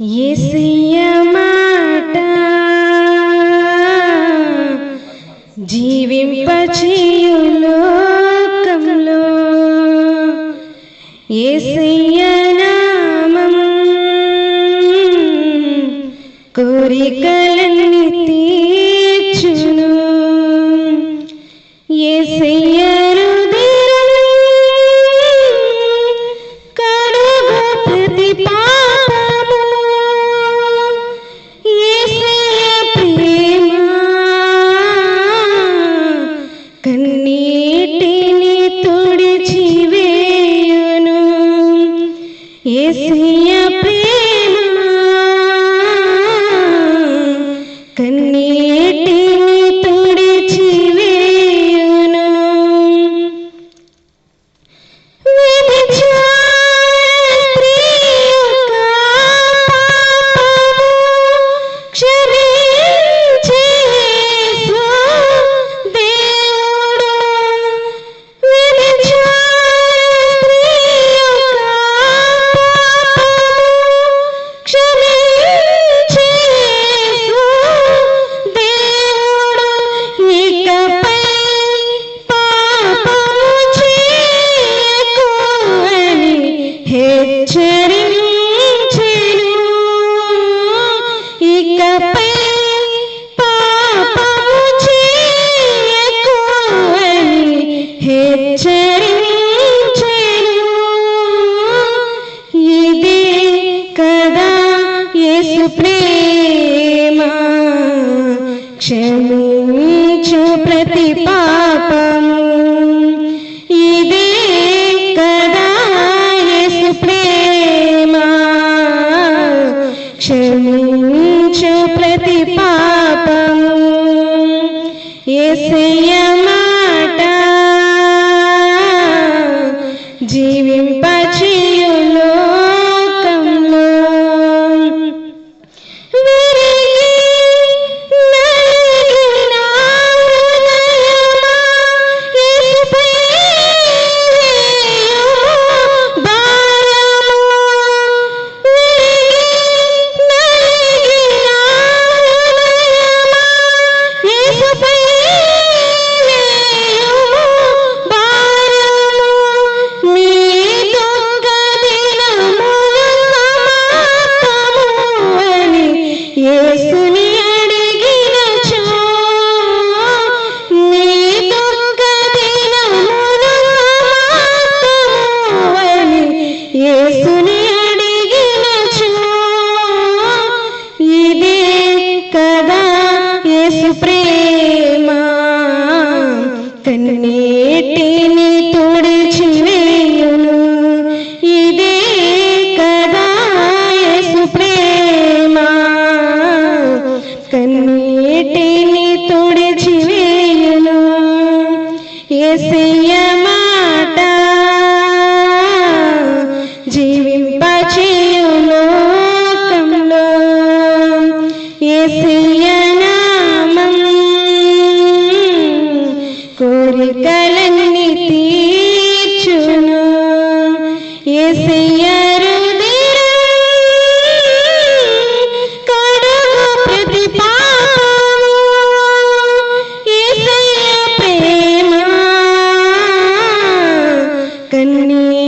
ఏసయ్య మాట జీవింపచేయు లోకంలో. ఏసయ్య నామం కోరికలన్నీ ఏసయ్య ప్రేమ క్షమించు ప్రతి పాపము. ఇదే కదా యేసు ప్రేమ. క్షమించు ప్రతి పాపము. యేసయ్య మాట జీవింపచ కన్నీటిని తుడిచివేయును. ఇదే కదా ప్రేమ. కన్నీటిని తుడిచివేయును. ఏసయ్య మాట జీవింపచేయును లోకంలో. ఏసీ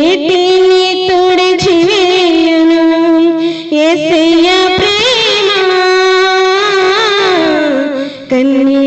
വീട്ടിൽ നീ തുടച്ചു വേണം പ്രേമ കന്യ